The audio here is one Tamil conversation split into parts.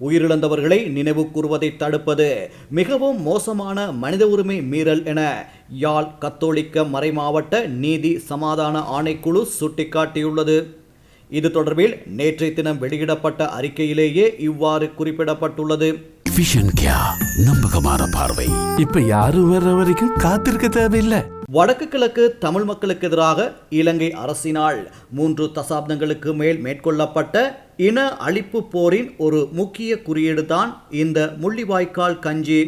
உயிரிழந்தவர்களை நினைவு கூறுவதை தடுப்பது மிகவும் மோசமான மனித உரிமை மீறல் என யாழ் கத்தோலிக்க மறைமாவட்ட நீதி சமாதான ஆணைக்குழு சுட்டிக்காட்டியுள்ளது. இது தொடர்பில் நேற்றைய தினம் வெளியிடப்பட்ட அறிக்கையிலேயே இவ்வாறு குறிப்பிடப்பட்டுள்ளது. நம்பகமான பார்வை. இப்ப யாரும் வர்ற வரைக்கும் காத்திருக்க தேவையில்லை. வடக்கு கிழக்கு தமிழ் மக்களுக்கு எதிராக இலங்கை அரசினால் மூன்று தசாப்தங்களுக்கு மேல் மேற்கொள்ளப்பட்ட இன அழிப்பு போரின் ஒரு முக்கிய குறியீடு தான் இந்த முள்ளிவாய்க்கால் கஞ்சி.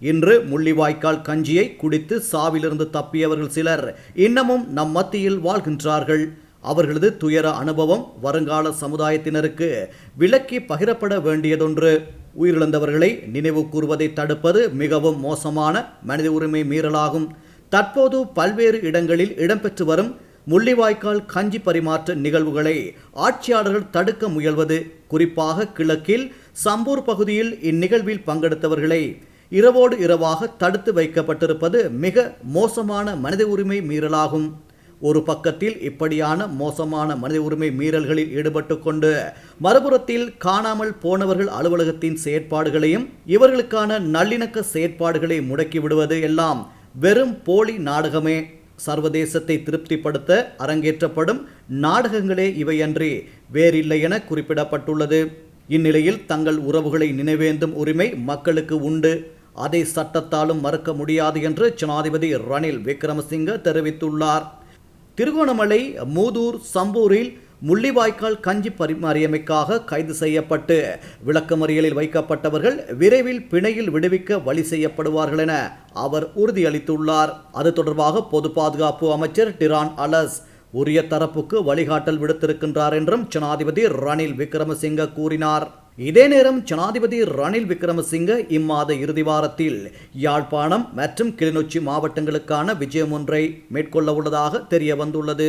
இன்று முள்ளிவாய்க்கால் கஞ்சியை குடித்து சாவிலிருந்து தப்பியவர்கள் சிலர் இன்னமும் நம் மத்தியில் வாழ்கின்றார்கள். அவர்களது துயர அனுபவம் வருங்கால சமுதாயத்தினருக்கு விலக்கி பகிரப்பட வேண்டியதொன்று. உயிரிழந்தவர்களை நினைவு கூறுவதை தடுப்பது மிகவும் மோசமான மனித உரிமை மீறலாகும். தற்போது பல்வேறு இடங்களில் இடம்பெற்று வரும் முள்ளிவாய்க்கால் கஞ்சி பரிமாற்ற நிகழ்வுகளை ஆட்சியாளர்கள் தடுக்க முயல்வது குறிப்பாக கிழக்கில் சம்பூர் பகுதியில் இந்நிகழ்வில் பங்கெடுத்தவர்களை இரவோடு இரவாக தடுத்து வைக்கப்பட்டிருப்பது மிக மோசமான மனித உரிமை மீறலாகும். ஒரு பக்கத்தில் இப்படியான மோசமான மனித உரிமை மீறல்களில் ஈடுபட்டு கொண்டு மறுபுறத்தில் காணாமல் போனவர்கள் அலுவலகத்தின் செயற்பாடுகளையும் இவர்களுக்கான நல்லிணக்க செயற்பாடுகளை முடக்கி விடுவது எல்லாம் வெறும் போலி நாடகமே. சர்வதேசத்தை திருப்திப்படுத்த அரங்கேற்றப்படும் நாடகங்களே இவையன்றி வேறில்லை என குறிப்பிடப்பட்டுள்ளது. இந்நிலையில் தங்கள் உறவுகளை நினைவேந்தும் உரிமை மக்களுக்கு உண்டு. அதை சட்டத்தாலும் மறுக்க முடியாது என்று ஜனாதிபதி ரணில் விக்ரமசிங்க தெரிவித்துள்ளார். திருகோணமலை மூதூர் சம்பூரில் முள்ளிவாய்க்கால் கஞ்சி பரிமாறியமைக்காக கைது செய்யப்பட்டு விளக்கமறியலில் வைக்கப்பட்டவர்கள் விரைவில் பிணையில் விடுவிக்க வழி செய்யப்படுவார்கள் என அவர் உறுதியளித்துள்ளார். அது தொடர்பாக பொது பாதுகாப்பு அமைச்சர் டிரான் அலஸ் உரிய தரப்புக்கு வழிகாட்டல் விடுத்திருக்கின்றார் என்றும் ஜனாதிபதி ரணில் விக்ரமசிங்க கூறினார். இதே நேரம் ஜனாதிபதி ரணில் விக்ரமசிங்க இம்மாத இறுதி வாரத்தில் யாழ்ப்பாணம் மற்றும் கிளிநொச்சி மாவட்டங்களுக்கான விஜயம் ஒன்றை மேற்கொள்ள உள்ளதாக தெரிய வந்துள்ளது